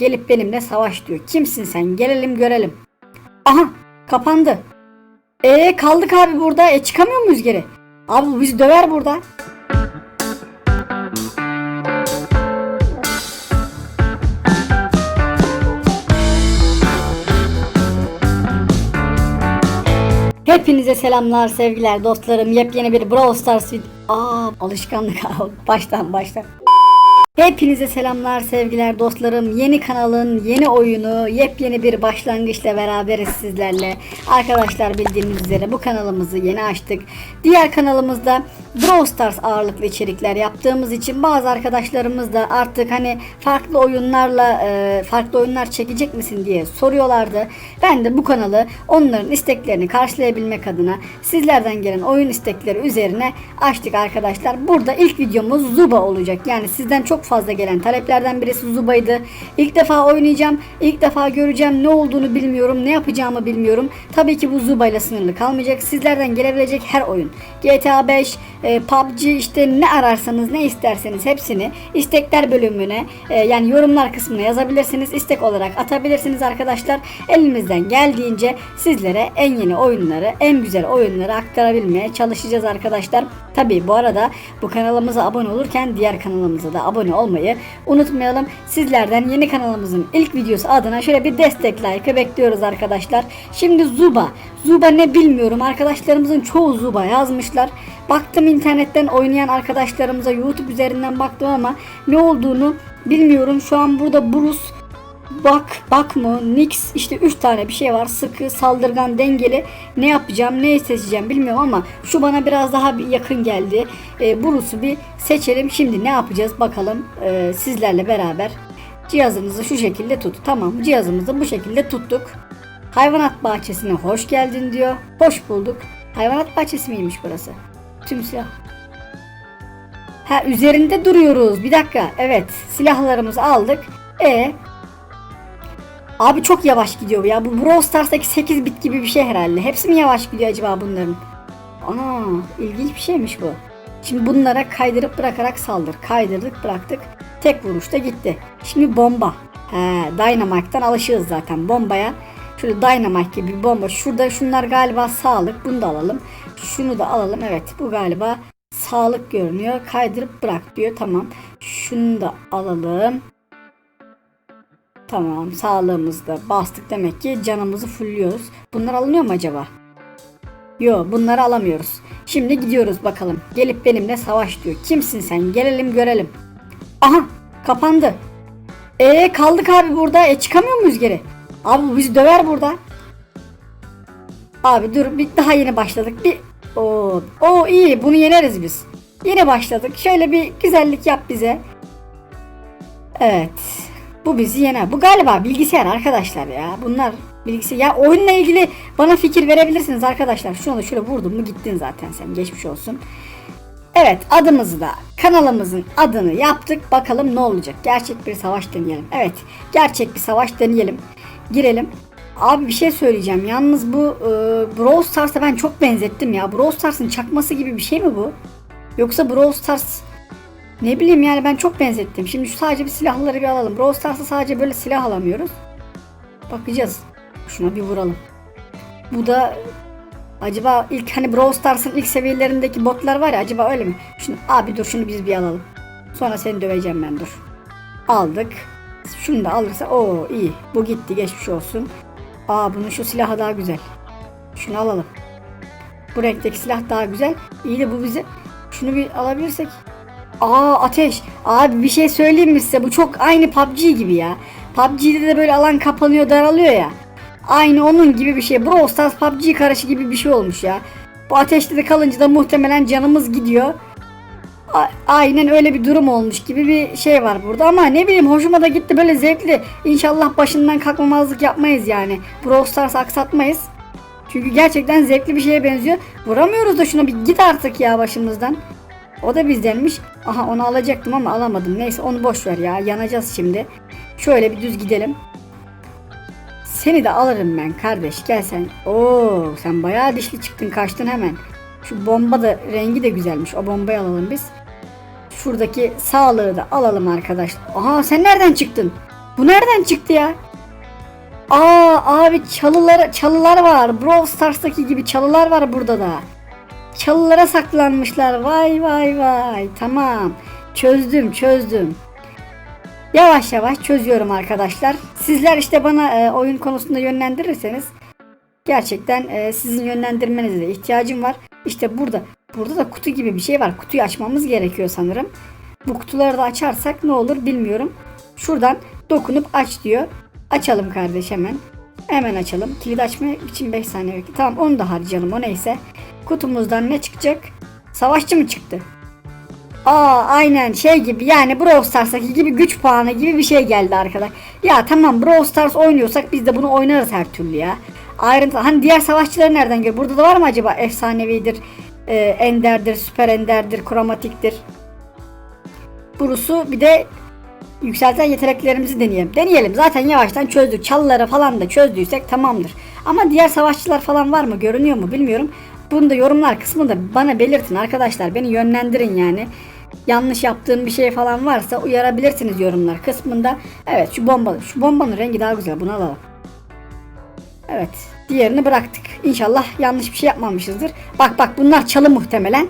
Gelip benimle savaş diyor. Kimsin sen? Gelelim görelim. Aha kapandı. E kaldık abi burada. E çıkamıyor muyuz geri? Abi bu bizi döver burada. Hepinize selamlar sevgiler dostlarım. Yepyeni bir Brawl Stars vid- Aa alışkanlık baştan baştan. Hepinize selamlar sevgiler dostlarım. Yeni kanalın yeni oyunu yepyeni bir başlangıçla beraberiz sizlerle. Arkadaşlar bildiğiniz üzere bu kanalımızı yeni açtık. Diğer kanalımızda Brawl Stars ağırlıklı içerikler yaptığımız için bazı arkadaşlarımız da artık hani farklı oyunlarla e, farklı oyunlar çekecek misin diye soruyorlardı. Ben de bu kanalı onların isteklerini karşılayabilmek adına sizlerden gelen oyun istekleri üzerine açtık arkadaşlar. Burada ilk videomuz Zuba olacak. Yani sizden çok fazla gelen taleplerden birisi Zuba'ydı. İlk defa oynayacağım. ilk defa göreceğim. Ne olduğunu bilmiyorum. Ne yapacağımı bilmiyorum. Tabii ki bu Zuba ile sınırlı kalmayacak. Sizlerden gelebilecek her oyun. GTA 5, e, PUBG işte ne ararsanız ne isterseniz hepsini istekler bölümüne e, yani yorumlar kısmına yazabilirsiniz. İstek olarak atabilirsiniz arkadaşlar. Elimizden geldiğince sizlere en yeni oyunları, en güzel oyunları aktarabilmeye çalışacağız arkadaşlar. Tabii bu arada bu kanalımıza abone olurken diğer kanalımıza da abone olmayı unutmayalım. Sizlerden yeni kanalımızın ilk videosu adına şöyle bir destek like'ı bekliyoruz arkadaşlar. Şimdi Zuba. Zuba ne bilmiyorum. Arkadaşlarımızın çoğu Zuba yazmışlar. Baktım internetten oynayan arkadaşlarımıza YouTube üzerinden baktım ama ne olduğunu bilmiyorum. Şu an burada Bruce Bak, bak mı? Nix işte 3 tane bir şey var. Sıkı, saldırgan, dengeli. Ne yapacağım, ne seçeceğim bilmiyorum ama şu bana biraz daha bir yakın geldi. E, Bruce'u bir seçelim. Şimdi ne yapacağız bakalım e, sizlerle beraber. Cihazınızı şu şekilde tut. Tamam cihazımızı bu şekilde tuttuk. Hayvanat bahçesine hoş geldin diyor. Hoş bulduk. Hayvanat bahçesi miymiş burası? Tüm silah. Ha üzerinde duruyoruz. Bir dakika. Evet silahlarımızı aldık. E Abi çok yavaş gidiyor ya. Bu Brawl Stars'taki 8 bit gibi bir şey herhalde. Hepsi mi yavaş gidiyor acaba bunların? Ana ilginç bir şeymiş bu. Şimdi bunlara kaydırıp bırakarak saldır. Kaydırdık bıraktık. Tek vuruşta gitti. Şimdi bomba. He, Dynamite'dan alışığız zaten bombaya. Şöyle Dynamite gibi bir bomba. Şurada şunlar galiba sağlık. Bunu da alalım. Şunu da alalım. Evet bu galiba sağlık görünüyor. Kaydırıp bırak diyor. Tamam. Şunu da alalım. Tamam sağlığımızda bastık demek ki canımızı fulluyoruz. Bunlar alınıyor mu acaba? Yo bunları alamıyoruz. Şimdi gidiyoruz bakalım. Gelip benimle savaş diyor. Kimsin sen? Gelelim görelim. Aha kapandı. E kaldık abi burada. E çıkamıyor muyuz geri? Abi bizi döver burada. Abi dur bir daha yeni başladık. Bir o o iyi bunu yeneriz biz. Yeni başladık. Şöyle bir güzellik yap bize. Evet. Bu bizi yener. Bu galiba bilgisayar arkadaşlar ya. Bunlar bilgisayar. Ya oyunla ilgili bana fikir verebilirsiniz arkadaşlar. Şunu da şöyle vurdum mu gittin zaten sen. Geçmiş olsun. Evet adımızı da kanalımızın adını yaptık. Bakalım ne olacak. Gerçek bir savaş deneyelim. Evet gerçek bir savaş deneyelim. Girelim. Abi bir şey söyleyeceğim. Yalnız bu e, Brawl Stars'a ben çok benzettim ya. Brawl Stars'ın çakması gibi bir şey mi bu? Yoksa Brawl Stars ne bileyim yani ben çok benzettim. Şimdi şu sadece bir silahları bir alalım. Brawl Stars'ta sadece böyle silah alamıyoruz. Bakacağız. Şuna bir vuralım. Bu da acaba ilk hani Brawl Stars'ın ilk seviyelerindeki botlar var ya acaba öyle mi? Şunu abi dur şunu biz bir alalım. Sonra seni döveceğim ben dur. Aldık. Şunu da alırsa o iyi. Bu gitti geçmiş olsun. Aa bunun şu silahı daha güzel. Şunu alalım. Bu renkteki silah daha güzel. İyi de bu bize şunu bir alabilirsek Aa ateş. Abi bir şey söyleyeyim mi size? Bu çok aynı PUBG gibi ya. PUBG'de de böyle alan kapanıyor daralıyor ya. Aynı onun gibi bir şey. Brawl Stars PUBG karışı gibi bir şey olmuş ya. Bu ateşte de kalınca da muhtemelen canımız gidiyor. A- aynen öyle bir durum olmuş gibi bir şey var burada ama ne bileyim hoşuma da gitti böyle zevkli. İnşallah başından kalkmamazlık yapmayız yani. Brawl Stars aksatmayız. Çünkü gerçekten zevkli bir şeye benziyor. Vuramıyoruz da şuna bir git artık ya başımızdan. O da bizdenmiş. Aha onu alacaktım ama alamadım. Neyse onu boş ver ya. Yanacağız şimdi. Şöyle bir düz gidelim. Seni de alırım ben kardeş. Gel sen. Oo sen bayağı dişli çıktın kaçtın hemen. Şu bomba da rengi de güzelmiş. O bombayı alalım biz. Şuradaki sağlığı da alalım arkadaş. Aha sen nereden çıktın? Bu nereden çıktı ya? Aa abi çalılar çalılar var. Brawl Stars'taki gibi çalılar var burada da. Çalılara saklanmışlar. Vay vay vay. Tamam. Çözdüm çözdüm. Yavaş yavaş çözüyorum arkadaşlar. Sizler işte bana e, oyun konusunda yönlendirirseniz gerçekten e, sizin yönlendirmenize ihtiyacım var. İşte burada burada da kutu gibi bir şey var. Kutuyu açmamız gerekiyor sanırım. Bu kutuları da açarsak ne olur bilmiyorum. Şuradan dokunup aç diyor. Açalım kardeş hemen. Hemen açalım. Kilit açma için 5 saniye bekle. Tamam onu da harcayalım o neyse. Kutumuzdan ne çıkacak? Savaşçı mı çıktı? Aa aynen şey gibi yani Brawl Stars'taki gibi güç puanı gibi bir şey geldi arkadaş. Ya tamam Brawl Stars oynuyorsak biz de bunu oynarız her türlü ya. Ayrıntı hani diğer savaşçıları nereden geliyor? Burada da var mı acaba efsanevidir, e, enderdir, süper enderdir, kromatiktir. Bruce'u bir de yükselten yeteneklerimizi deneyelim. Deneyelim zaten yavaştan çözdük. Çalıları falan da çözdüysek tamamdır. Ama diğer savaşçılar falan var mı görünüyor mu bilmiyorum. Bunu da yorumlar kısmında bana belirtin arkadaşlar. Beni yönlendirin yani. Yanlış yaptığım bir şey falan varsa uyarabilirsiniz yorumlar kısmında. Evet şu bomba, şu bombanın rengi daha güzel. Bunu alalım. Evet. Diğerini bıraktık. İnşallah yanlış bir şey yapmamışızdır. Bak bak bunlar çalı muhtemelen.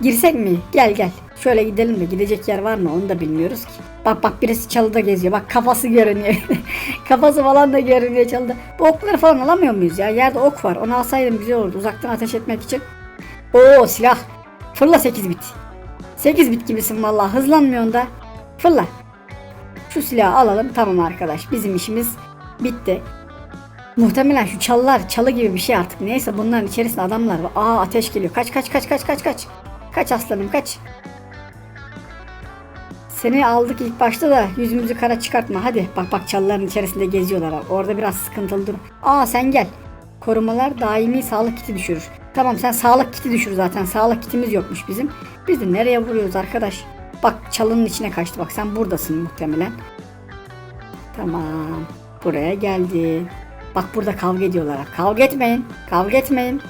Girsek mi? Gel gel. Şöyle gidelim de gidecek yer var mı onu da bilmiyoruz ki. Bak bak birisi çalıda geziyor. Bak kafası görünüyor. kafası falan da görünüyor çalıda. Bu okları falan alamıyor muyuz ya? Yerde ok var. Onu alsaydım güzel olurdu. Uzaktan ateş etmek için. Oo silah. Fırla 8 bit. 8 bit gibisin vallahi. Hızlanmıyorsun da. Fırla. Şu silahı alalım. Tamam arkadaş. Bizim işimiz bitti. Muhtemelen şu çalılar çalı gibi bir şey artık. Neyse bunların içerisinde adamlar var. Aa ateş geliyor. Kaç kaç kaç kaç kaç kaç. Kaç aslanım kaç. Seni aldık ilk başta da yüzümüzü kara çıkartma. Hadi bak bak çalıların içerisinde geziyorlar. Orada biraz sıkıntılı durum. Aa sen gel. Korumalar daimi sağlık kiti düşürür. Tamam sen sağlık kiti düşür zaten. Sağlık kitimiz yokmuş bizim. Biz de nereye vuruyoruz arkadaş? Bak çalının içine kaçtı. Bak sen buradasın muhtemelen. Tamam. Buraya geldi. Bak burada kavga ediyorlar. Kavga etmeyin. Kavga etmeyin.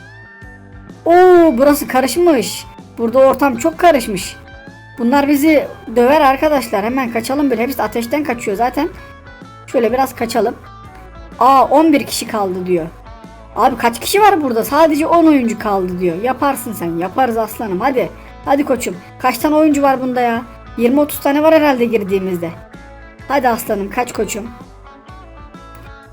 Oo burası karışmış. Burada ortam çok karışmış. Bunlar bizi döver arkadaşlar. Hemen kaçalım böyle. Hepsi ateşten kaçıyor zaten. Şöyle biraz kaçalım. Aa 11 kişi kaldı diyor. Abi kaç kişi var burada? Sadece 10 oyuncu kaldı diyor. Yaparsın sen. Yaparız aslanım. Hadi. Hadi koçum. Kaç tane oyuncu var bunda ya? 20-30 tane var herhalde girdiğimizde. Hadi aslanım kaç koçum.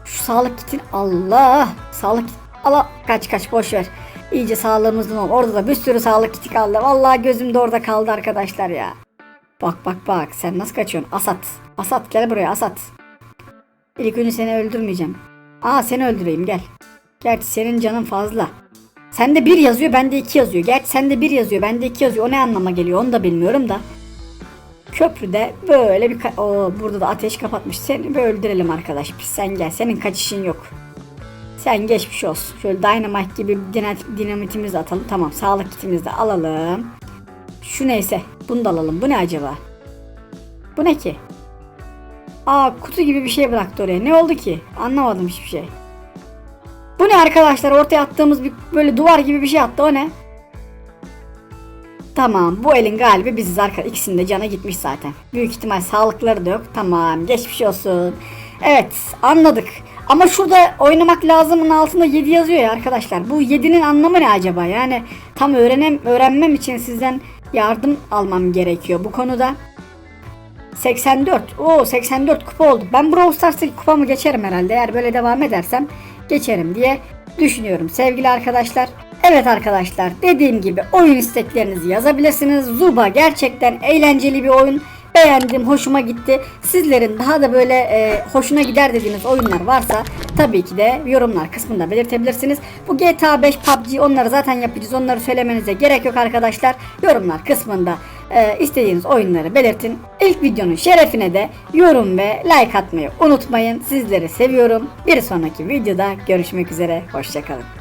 Şu sağlık kitin Allah. Sağlık. Allah kaç kaç boş ver. İyice sağlığımızdan ol. Orada da bir sürü sağlık kiti kaldı. Vallahi gözüm de orada kaldı arkadaşlar ya. Bak bak bak sen nasıl kaçıyorsun? Asat. Asat gel buraya Asat. İlk önce seni öldürmeyeceğim. Aa seni öldüreyim gel. Gerçi senin canın fazla. Sende bir yazıyor bende iki yazıyor. Gerçi sende bir yazıyor bende iki yazıyor. O ne anlama geliyor onu da bilmiyorum da. Köprüde böyle bir... Oo, burada da ateş kapatmış. Seni bir öldürelim arkadaş. Biz sen gel. Senin kaçışın yok. Sen geçmiş olsun. Şöyle dynamite gibi dinamitimizi atalım. Tamam sağlık kitimizi de alalım. Şu neyse. Bunu da alalım. Bu ne acaba? Bu ne ki? Aa kutu gibi bir şey bıraktı oraya. Ne oldu ki? Anlamadım hiçbir şey. Bu ne arkadaşlar? Ortaya attığımız bir böyle duvar gibi bir şey attı. O ne? Tamam bu elin galibi biziz arkadaşlar. İkisinin de canı gitmiş zaten. Büyük ihtimal sağlıkları da yok. Tamam geçmiş olsun. Evet anladık. Ama şurada oynamak lazımın altında 7 yazıyor ya arkadaşlar. Bu 7'nin anlamı ne acaba? Yani tam öğrenem öğrenmem için sizden yardım almam gerekiyor bu konuda. 84. Oo 84 kupa oldu. Ben Brawl Stars'taki kupamı geçerim herhalde. Eğer böyle devam edersem geçerim diye düşünüyorum sevgili arkadaşlar. Evet arkadaşlar dediğim gibi oyun isteklerinizi yazabilirsiniz. Zuba gerçekten eğlenceli bir oyun. Beğendim, hoşuma gitti. Sizlerin daha da böyle e, hoşuna gider dediğiniz oyunlar varsa tabii ki de yorumlar kısmında belirtebilirsiniz. Bu GTA 5, PUBG onları zaten yapacağız. Onları söylemenize gerek yok arkadaşlar. Yorumlar kısmında e, istediğiniz oyunları belirtin. İlk videonun şerefine de yorum ve like atmayı unutmayın. Sizleri seviyorum. Bir sonraki videoda görüşmek üzere. Hoşçakalın.